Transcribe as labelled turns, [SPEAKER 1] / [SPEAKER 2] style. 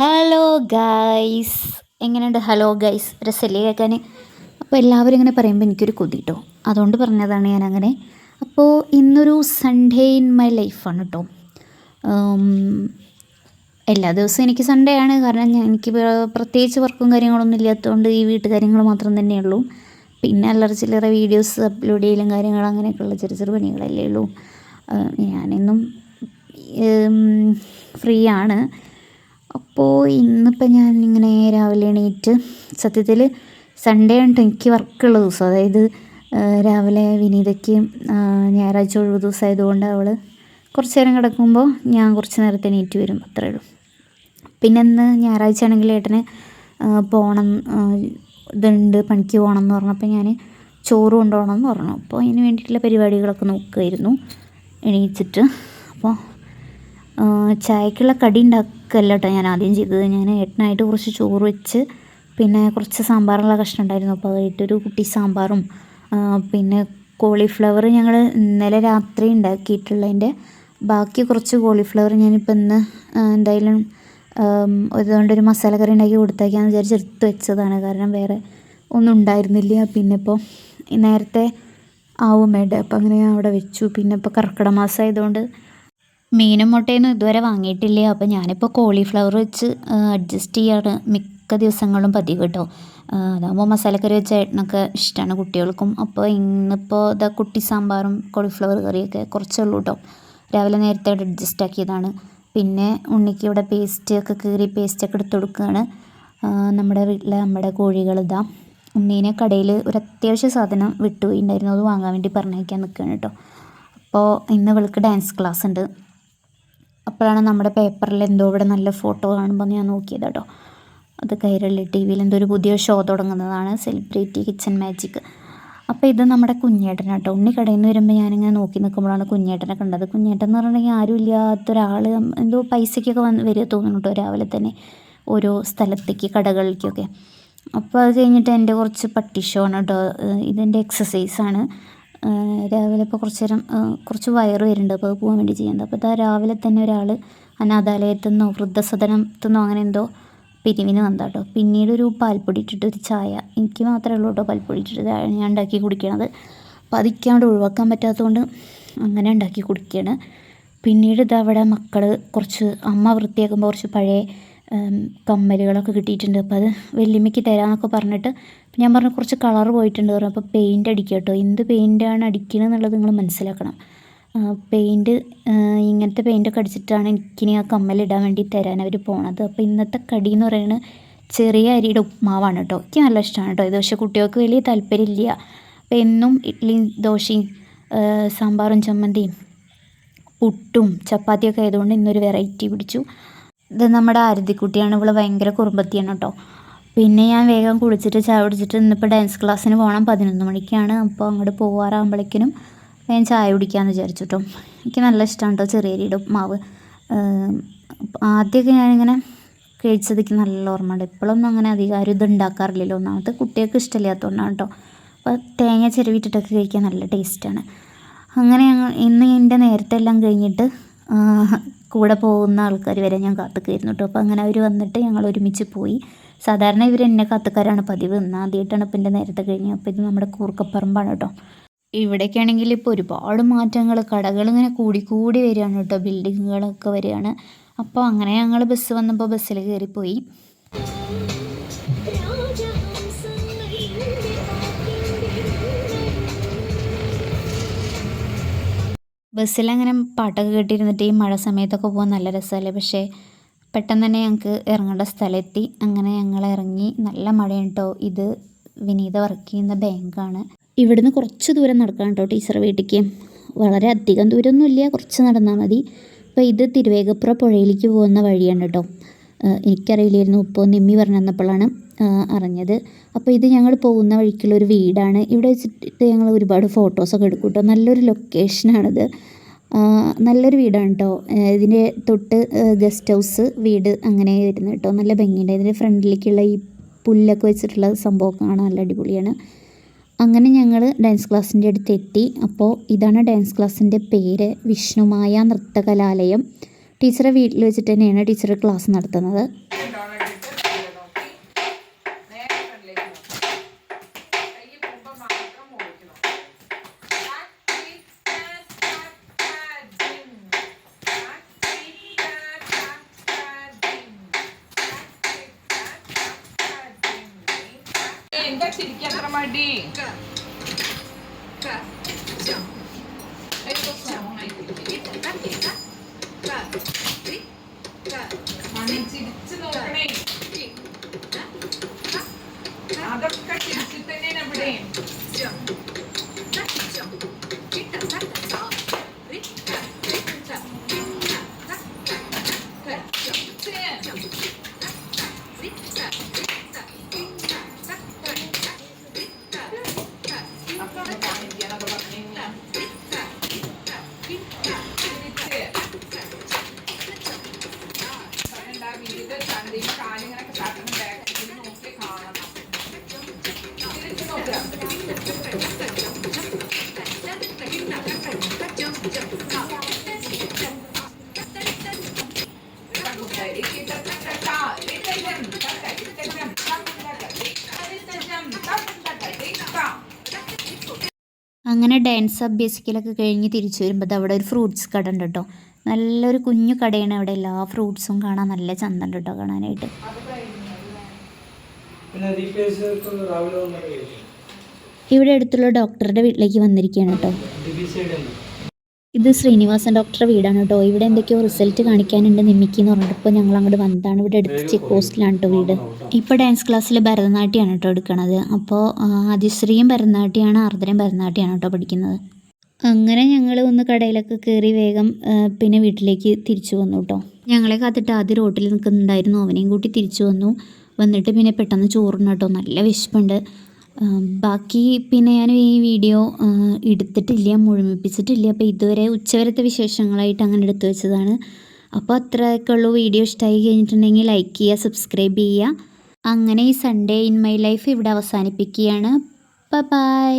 [SPEAKER 1] Hello guys എങ്ങനെയുണ്ട്? Hello guys രസല്ലേ കേൾക്കാൻ അപ്പോൾ എല്ലാവരും ഇങ്ങനെ പറയുമ്പോൾ എനിക്കൊരു കൊതി കേട്ടോ അതുകൊണ്ട് പറഞ്ഞതാണ് ഞാൻ അങ്ങനെ അപ്പോൾ ഇന്നൊരു സൺഡേ ഇൻ മൈ ലൈഫാണ് കേട്ടോ എല്ലാ ദിവസവും എനിക്ക് സൺഡേ ആണ്. കാരണം ഞാൻ എനിക്ക് പ്ര- പ്രത്യേകിച്ച് വർക്കും കാര്യങ്ങളൊന്നും ഇല്ലാത്തതുകൊണ്ട് ഈ വീട്ടുകാര്യങ്ങൾ മാത്രം തന്നെയുള്ളൂ പിന്നെ അല്ലറ ചില്ലറ വീഡിയോസ് അപ്ലോഡ് ചെയ്യലും കാര്യങ്ങൾ അങ്ങനെയൊക്കെയുള്ള ചെറിയ ചെറിയ പണികളല്ലേ ഉള്ളൂ. ഞാനെന്നും ഫ്രീ ആണ്. അപ്പോൾ ഇന്നിപ്പോൾ ഞാൻ ഇങ്ങനെ രാവിലെ എണീറ്റ് സത്യത്തിൽ സൺഡേ ആണ് എനിക്ക് വർക്കുള്ള ദിവസം. അതായത് രാവിലെ വിനീതയ്ക്ക് ഞായറാഴ്ച ഒഴിവ് ദിവസമായതുകൊണ്ട് അവൾ കുറച്ച് നേരം കിടക്കുമ്പോൾ ഞാൻ കുറച്ച് നേരത്തെ എണീറ്റ് വരും. അത്രേ ഉള്ളൂ. പിന്നെ ഇന്ന് ഞായറാഴ്ച ആണെങ്കിൽ ഏട്ടന് പോകണം ഇതുണ്ട് പണിക്ക് പോകണം എന്ന് പറഞ്ഞപ്പോൾ ഞാൻ ചോറ് കൊണ്ടുപോകണം എന്ന് പറഞ്ഞു. അപ്പോൾ അതിന് വേണ്ടിയിട്ടുള്ള പരിപാടികളൊക്കെ നോക്കുമായിരുന്നു എണീച്ചിട്ട് അപ്പോൾ ചായക്കുള്ള കടി ഉണ്ടാക്കല്ല കേട്ടോ ഞാൻ ആദ്യം ചെയ്തത്. ഞാൻ ഏട്ടനായിട്ട് കുറച്ച് ചോറ് വെച്ച് പിന്നെ കുറച്ച് സാമ്പാറുള്ള കഷ്ണം ഉണ്ടായിരുന്നു. അപ്പോൾ അതായിട്ടൊരു കുട്ടി സാമ്പാറും പിന്നെ കോളിഫ്ലവർ ഞങ്ങൾ ഇന്നലെ രാത്രി ഉണ്ടാക്കിയിട്ടുള്ളതിന്റെ ബാക്കി കുറച്ച് കോളിഫ്ലവർ ഞാനിപ്പോൾ ഇന്ന് എന്തായാലും ഇതുകൊണ്ടൊരു മസാല കറി ഉണ്ടാക്കി കൊടുത്തേക്കാന്ന് വിചാരിച്ച് എടുത്ത് വെച്ചതാണ്. കാരണം വേറെ ഒന്നും ഉണ്ടായിരുന്നില്ല. പിന്നെ ഇപ്പോൾ നേരത്തെ ആവും വേണ്ട അപ്പോൾ അങ്ങനെ അവിടെ വെച്ചു. പിന്നെ ഇപ്പോൾ കർക്കിടക മാസം ആയതുകൊണ്ട് മീനും മുട്ടയൊന്നും ഇതുവരെ വാങ്ങിയിട്ടില്ല? അപ്പോൾ ഞാനിപ്പോൾ കോളിഫ്ലവർ വെച്ച് അഡ്ജസ്റ്റ് ചെയ്യാണ് മിക്ക ദിവസങ്ങളും പതിവ് കേട്ടോ അതാകുമ്പോൾ മസാലക്കറി വെച്ച ചേട്ടനൊക്കെ ഇഷ്ടമാണ് കുട്ടികൾക്കും. അപ്പോൾ ഇന്നിപ്പോൾ ഇതാ കുട്ടി സാമ്പാറും കോളിഫ്ലവർ കറിയൊക്കെ കുറച്ചേ ഉള്ളൂ കേട്ടോ രാവിലെ നേരത്തെ അഡ്ജസ്റ്റ് ആക്കിയതാണ്. പിന്നെ ഉണ്ണിക്ക് ഇവിടെ പേസ്റ്റ് ഒക്കെ കീറി പേസ്റ്റ് ഒക്കെ എടുത്ത് കൊടുക്കുകയാണ്. നമ്മുടെ വീട്ടിലെ നമ്മുടെ കോഴികൾ ഇതാ. ഉണ്ണീനെ കടയിൽ ഒരു അത്യാവശ്യ സാധനം വിട്ടുപോയിട്ടുണ്ടായിരുന്നു അത് വാങ്ങാൻ വേണ്ടി പറഞ്ഞയക്കാൻ നിൽക്കുകയാണ് കേട്ടോ അപ്പോൾ ഇന്ന് ഇവൾക്ക് ഡാൻസ് ക്ലാസ് ഉണ്ട്. അപ്പോഴാണ് നമ്മുടെ പേപ്പറിൽ എന്തോ ഇവിടെ നല്ല ഫോട്ടോ കാണുമ്പോൾ ഞാൻ നോക്കിയത് കേട്ടോ. അത് കൈരളി ടി വിയിൽ എന്തോ ഒരു പുതിയ ഷോ തുടങ്ങുന്നതാണ് സെലിബ്രിറ്റി കിച്ചൺ മാജിക്. അപ്പോൾ ഇത് നമ്മുടെ കുഞ്ഞേട്ടൻ കേട്ടോ. ഉണ്ണി കടയിൽ നിന്ന് വരുമ്പോൾ ഞാനിങ്ങനെ നോക്കി നിൽക്കുമ്പോഴാണ് കുഞ്ഞേട്ടനെ കണ്ടത്. കുഞ്ഞേട്ടൻ എന്ന് പറഞ്ഞിട്ടുണ്ടെങ്കിൽ ആരും ഇല്ലാത്തൊരാൾ എന്തോ പൈസയ്ക്കൊക്കെ വന്ന് വരിക തോന്നുന്നു കേട്ടോ രാവിലെ തന്നെ ഓരോ സ്ഥലത്തേക്ക് കടകളിലേക്കൊക്കെ. അപ്പോൾ അത് കഴിഞ്ഞിട്ട് എന്റെ കുറച്ച് പട്ടി ഷോ ആണ് കേട്ടോ. ഇതെന്റെ എക്സസൈസാണ് രാവിലെ ഇപ്പോൾ കുറച്ച് നേരം കുറച്ച് വയറ് വരുന്നുണ്ട്. അപ്പോൾ പോകാൻ വേണ്ടി ചെയ്യുന്നത് അപ്പോൾ ഇതാ രാവിലെ തന്നെ ഒരാൾ അനാഥാലയത്തു നിന്നോ വൃദ്ധസദനത്തു നിന്നോ അങ്ങനെ എന്തോ പിരിവിന് വന്നാട്ടോ പിന്നീട് ഒരു പാൽപ്പൊടി ഇട്ടിട്ട് ഒരു ചായ. എനിക്ക് മാത്രമേ ഉള്ളൂ കേട്ടോ പാൽപ്പൊടി ഇട്ടിട്ട്. ഞാൻ ഉണ്ടാക്കി കുടിക്കണത്. പതിക്കാണ്ട് ഒഴിവാക്കാൻ പറ്റാത്തതുകൊണ്ട് അങ്ങനെ ഉണ്ടാക്കി കുടിക്കുകയാണ് പിന്നീട് ഇതവിടെ മക്കൾ കുറച്ച് അമ്മ വൃത്തിയാക്കുമ്പോൾ കുറച്ച് പഴയ കമ്മലുകളൊക്കെ കിട്ടിയിട്ടുണ്ട്. അപ്പോൾ അത് വല്യമ്മയ്ക്ക് തരാമെന്നൊക്കെ പറഞ്ഞിട്ട് ഞാൻ പറഞ്ഞു കുറച്ച് കളർ പോയിട്ടുണ്ട് പറഞ്ഞു. അപ്പോൾ പെയിന്റ് അടിക്കുക കേട്ടോ എന്ത് പെയിന്റാണ് അടിക്കുന്നത് എന്നുള്ളത് നിങ്ങൾ മനസ്സിലാക്കണം. പെയിന്റ് ഇങ്ങനത്തെ പെയിന്റൊക്കെ അടിച്ചിട്ടാണ് എനിക്കിനി ആ കമ്മലിടാൻ വേണ്ടി തരാൻ അവർ പോണത്. അപ്പോൾ ഇന്നത്തെ കടി എന്ന് പറയുന്നത് ചെറിയ അരിയുടെ ഉപ്മാവാണ് കേട്ടോ. എനിക്ക് നല്ല ഇഷ്ടമാണ് കേട്ടോ. ഇത് പക്ഷേ കുട്ടികൾക്ക് വലിയ താല്പര്യമില്ല. അപ്പോൾ എന്നും ഇഡ്ഡലിയും ദോശയും സാമ്പാറും ചമ്മന്തിയും പുട്ടും ചപ്പാത്തിയൊക്കെ ആയതുകൊണ്ട് ഇന്നൊരു വെറൈറ്റി പിടിച്ചു. ഇത് നമ്മുടെ ആരതിക്കുട്ടിയാണ്. ഇവൾ ഭയങ്കര കുറുമ്പത്തിയാണ് കേട്ടോ പിന്നെ ഞാൻ വേഗം കുളിച്ചിട്ട് ചായ കുടിച്ചിട്ട് ഇന്നിപ്പോൾ ഡാൻസ് ക്ലാസ്സിന് പോകണം പതിനൊന്ന് മണിക്കാണ്. അപ്പോൾ അങ്ങോട്ട് പോകാറാകുമ്പോഴേക്കിനും ഞാൻ ചായ കുടിക്കാമെന്ന് വിചാരിച്ചു കേട്ടോ എനിക്ക് നല്ല ഇഷ്ടമാണ് കേട്ടോ ചെറിയരിയുടെ മാവ് ആദ്യമൊക്കെ ഞാനിങ്ങനെ കഴിച്ചതൊക്കെ നല്ല ഓർമ്മയുണ്ട്. ഇപ്പോഴൊന്നും അങ്ങനെ അധികം ആരും ഇത് ഉണ്ടാക്കാറില്ലല്ലോ ഒന്നാമത്തെ കുട്ടികൾക്ക് ഇഷ്ടമില്ലാത്തതുകൊണ്ടാണ് കേട്ടോ അപ്പോൾ തേങ്ങ ചെരുവിട്ടിട്ടൊക്കെ കഴിക്കാൻ നല്ല ടേസ്റ്റാണ് അങ്ങനെ ഇന്ന് എന്റെ നേരത്തെ എല്ലാം കഴിഞ്ഞിട്ട് കൂടെ പോകുന്ന ആൾക്കാർ വരെ ഞാൻ കാത്തുക്കായിരുന്നു കേട്ടോ. അപ്പോൾ അങ്ങനെ അവർ വന്നിട്ട് ഞങ്ങൾ ഒരുമിച്ച് പോയി. സാധാരണ ഇവർ എന്നെ കാത്തുക്കാരാണ് പതിവ്. ഇന്ന് ആദ്യമായിട്ടാണ് ഇപ്പം എന്റെ നേരത്തെ കഴിഞ്ഞത്. അപ്പോൾ ഇത് നമ്മുടെ കൂർക്കപ്പറമ്പാണ് കേട്ടോ. ഇവിടേക്കാണെങ്കിൽ ഇപ്പോൾ ഒരുപാട് മാറ്റങ്ങൾ കടകൾ ഇങ്ങനെ കൂടി കൂടി വരികയാണ് കേട്ടോ. ബിൽഡിങ്ങുകളൊക്കെ വരികയാണ്. അപ്പോൾ അങ്ങനെ ഞങ്ങൾ ബസ് വന്നപ്പോൾ ബസ്സിൽ കയറിപ്പോയി. ബസ്സിലങ്ങനെ പാട്ടൊക്കെ കേട്ടിരുന്നിട്ട് ഈ മഴ സമയത്തൊക്കെ പോകാൻ നല്ല രസമല്ലേ? പക്ഷേ പെട്ടെന്ന് തന്നെ ഞങ്ങൾക്ക് ഇറങ്ങേണ്ട സ്ഥലമെത്തി. അങ്ങനെ ഞങ്ങൾ ഇറങ്ങി. നല്ല മഴയാണ് കേട്ടോ ഇത് വിനീത വർക്ക് ചെയ്യുന്ന ബാങ്കാണ് ഇവിടുന്ന് കുറച്ച് ദൂരം നടക്കണം കേട്ടോ ടീച്ചർ വീട്ടിലേക്ക് വളരെ അധികം ദൂരമൊന്നുമില്ല. കുറച്ച് നടന്നാൽ മതി. അപ്പോൾ ഇത് തിരുവേഗപ്പുറ പുഴയിലേക്ക് പോകുന്ന വഴിയാണ് കേട്ടോ എനിക്കറിയില്ലായിരുന്നു. ഇപ്പോൾ നിമ്മി പറഞ്ഞു തന്നപ്പോഴാണ് അറിഞ്ഞത്. അപ്പോൾ ഇത് ഞങ്ങൾ പോകുന്ന വഴിക്കുള്ള ഒരു വീടാണ്. ഇവിടെ വെച്ചിട്ട് ഞങ്ങൾ ഒരുപാട് ഫോട്ടോസൊക്കെ എടുക്കും കേട്ടോ നല്ലൊരു ലൊക്കേഷനാണിത് നല്ലൊരു വീടാണ് കേട്ടോ ഇതിന്റെ തൊട്ട് ഗസ്റ്റ് ഹൗസ് വീട് അങ്ങനെ വരുന്നത് കേട്ടോ നല്ല ഭംഗിയുണ്ട്. ഇതിന്റെ ഫ്രണ്ടിലേക്കുള്ള ഈ പുല്ലൊക്കെ വെച്ചിട്ടുള്ള സംഭവമൊക്കെ കാണാൻ നല്ല അടിപൊളിയാണ്. അങ്ങനെ ഞങ്ങൾ ഡാൻസ് ക്ലാസ്സിന്റെ അടുത്ത് എത്തി അപ്പോൾ ഇതാണ് ഡാൻസ് ക്ലാസ്സിന്റെ പേര്. വിഷ്ണുമായ നൃത്തകലാലയം. ടീച്ചറെ വീട്ടിൽ വെച്ചിട്ട് തന്നെയാണ് ടീച്ചർ ക്ലാസ് നടത്തുന്നത്.
[SPEAKER 2] എന്താ ചിരിക്കാൻ മടി? ചിരിച്ചു നോക്കണേ അതൊക്കെ ചിരിച്ചിട്ട് തന്നെയാണ് ഇവിടെ
[SPEAKER 1] അങ്ങനെ ഡാൻസ് അഭ്യസിക്കലൊക്കെ കഴിഞ്ഞ് തിരിച്ചു വരുമ്പോൾ അവിടെ ഒരു ഫ്രൂട്ട്സ് കട ഉണ്ട് കേട്ടോ. നല്ലൊരു കുഞ്ഞു കടയാണ് അവിടെ. എല്ലാ ഫ്രൂട്ട്സും കാണാൻ നല്ല ചന്തണ്ട് കേട്ടോ കാണാനായിട്ട്.
[SPEAKER 3] പിന്നെ
[SPEAKER 1] ഇവിടെ അടുത്തുള്ള ഡോക്ടറുടെ വീട്ടിലേക്ക് വന്നിരിക്കുകയാണ് കേട്ടോ. ഇത് ശ്രീനിവാസൻ ഡോക്ടറുടെ വീടാണ് കേട്ടോ. ഇവിടെ എന്തൊക്കെയോ റിസൾട്ട് കാണിക്കാനുണ്ട് നിമ്മിക്ക് എന്ന് പറഞ്ഞിട്ട്. ഇപ്പോൾ ഞങ്ങൾ അങ്ങോട്ട് വന്നതാണ്. ഇവിടെ അടുത്ത് ചെക്ക് പോസ്റ്റിലാണ് കേട്ടോ വീട്. ഇപ്പോൾ ഡാൻസ് ക്ലാസ്സിൽ ഭരതനാട്യമാണ് കേട്ടോ എടുക്കണത്. അപ്പോൾ ആദിശ്രീയും ഭരതനാട്യമാണ് ആർദ്രയും ഭരതനാട്യമാണ് കേട്ടോ പഠിക്കുന്നത്. അങ്ങനെ ഞങ്ങൾ ഒന്ന് കടയിലൊക്കെ കയറി വേഗം പിന്നെ വീട്ടിലേക്ക് തിരിച്ചു വന്നു കേട്ടോ. ഞങ്ങളെ കാത്തിട്ട് ആദ്യം റോട്ടിൽ നിൽക്കുന്നുണ്ടായിരുന്നു. അവനെയും കൂട്ടി തിരിച്ചു വന്നു. വന്നിട്ട് പിന്നെ പെട്ടെന്ന് ചോറിന് കേട്ടോ. നല്ല വിശപ്പുണ്ട്. ബാക്കി പിന്നെ ഞാൻ ഈ വീഡിയോ എടുത്തിട്ടില്ല മുഴുമിപ്പിച്ചിട്ടില്ല. അപ്പോൾ ഇതുവരെ ഉച്ചവരത്തെ വിശേഷങ്ങളായിട്ട് അങ്ങനെ എടുത്തു വെച്ചതാണ്. അപ്പോൾ അത്രയൊക്കെ ഉള്ളൂ. വീഡിയോ ഇഷ്ടമായി കഴിഞ്ഞിട്ടുണ്ടെങ്കിൽ ലൈക്ക് ചെയ്യുക സബ്സ്ക്രൈബ് ചെയ്യുക. അങ്ങനെ ഈ സൺഡേ ഇൻ മൈ ലൈഫ് ഇവിടെ അവസാനിപ്പിക്കുകയാണ്. ബൈ